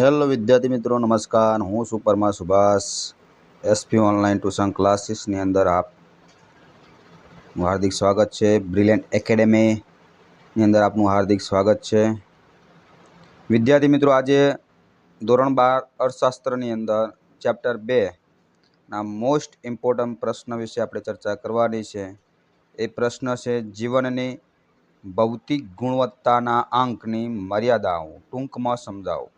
Hello વિદ્યાર્થી મિત્રો, નમસ્કાર. હું સુપરમાં સુભાષ એસપી ઓનલાઈન ટ્યુશન ક્લાસીસની અંદર આપ હાર્દિક સ્વાગત છે. બ્રિલિયન્ટ એકેડેમીની અંદર આપનું હાર્દિક સ્વાગત છે. વિદ્યાર્થી મિત્રો, આજે ધોરણ બાર અર્થશાસ્ત્રની અંદર ચેપ્ટર બે ના મોસ્ટ ઇમ્પોર્ટન્ટ પ્રશ્ન વિશે આપણે ચર્ચા કરવાની છે. એ પ્રશ્ન છે, જીવનની ભૌતિક ગુણવત્તાના આંકની મર્યાદાઓ ટૂંકમાં સમજાવો.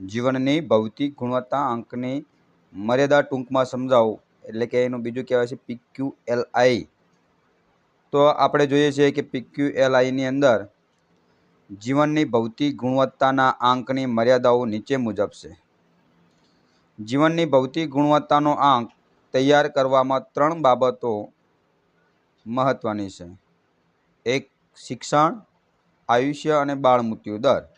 જીવનની ભૌતિક ગુણવત્તા અંકની મર્યાદા ટૂંકમાં સમજાવો, એટલે કે એનું બીજું કહેવાય છે પીક્યુ એલ આઈ. તો આપણે જોઈએ છીએ કે પીક્યુ એલ આઈની અંદર જીવનની ભૌતિક ગુણવત્તાના આંકની મર્યાદાઓ નીચે મુજબ છે. જીવનની ભૌતિક ગુણવત્તાનો આંક તૈયાર કરવામાં ત્રણ બાબતો મહત્ત્વની છે. એક, શિક્ષણ, આયુષ્ય અને બાળ મૃત્યુ દર.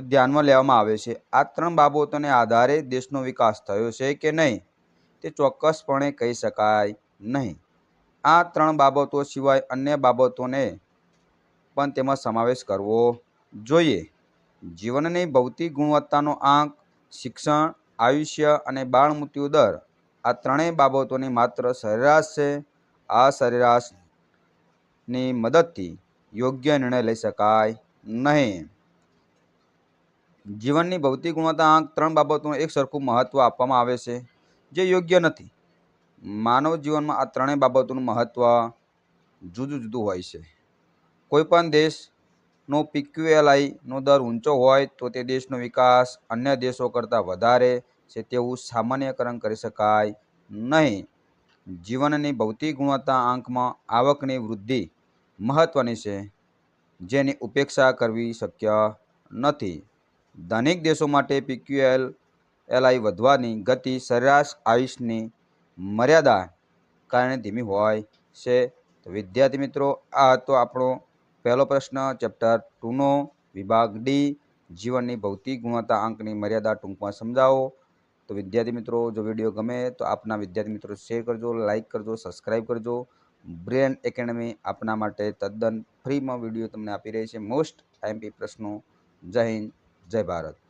ધ્યાનમાં લેવામાં આવે છે. આ ત્રણ બાબતોને આધારે દેશનો વિકાસ થયો છે કે નહીં, તે ચોક્કસપણે કહી શકાય નહીં. આ ત્રણ બાબતો સિવાય અન્ય બાબતોને પણ તેમાં સમાવેશ કરવો જોઈએ. જીવનની ભૌતિક ગુણવત્તાનો આંક, શિક્ષણ, આયુષ્ય અને બાળ મૃત્યુ દર, આ ત્રણેય બાબતોની માત્ર સરેરાશ છે. આ સરેરાશની મદદથી યોગ્ય નિર્ણય લઈ શકાય નહીં. જીવનની ભૌતિક ગુણવત્તા આંક ત્રણ બાબતોનું એક સરખું મહત્ત્વ આપવામાં આવે છે, જે યોગ્ય નથી. માનવ જીવનમાં આ ત્રણેય બાબતોનું મહત્ત્વ જુદું જુદું હોય છે. કોઈપણ દેશનો પીક્યુએલઆઈનો દર ઊંચો હોય તો તે દેશનો વિકાસ અન્ય દેશો કરતાં વધારે છે તેવું સામાન્યકરણ કરી શકાય નહીં. જીવનની ભૌતિક ગુણવત્તા આંકમાં આવકની વૃદ્ધિ મહત્ત્વની છે, જેની ઉપેક્ષા કરવી શક્ય નથી. ધનિક દેશો માટે પીક્યુએલ એલઆઈ વધવાની ગતિ સરેરાશ આયુષની મર્યાદા કારણે ધીમી હોય છે. તો વિદ્યાર્થી મિત્રો, આ હતો આપણો પહેલો પ્રશ્ન. ચેપ્ટર ટુનો વિભાગ ડી. જીવનની ભૌતિક ગુણવત્તા આંકની મર્યાદા ટૂંકમાં સમજાવો. તો વિદ્યાર્થી મિત્રો, જો વીડિયો ગમે તો આપના વિદ્યાર્થી મિત્રો શેર કરજો લાઇક કરજો સબસ્ક્રાઈબ કરજો. બ્રેન એકેડમી આપના માટે તદ્દન ફ્રીમાં વીડિયો તમને આપી રહી છે. મોસ્ટ આઈએમપી પ્રશ્નો. જય હિન્દ. જય ભારત.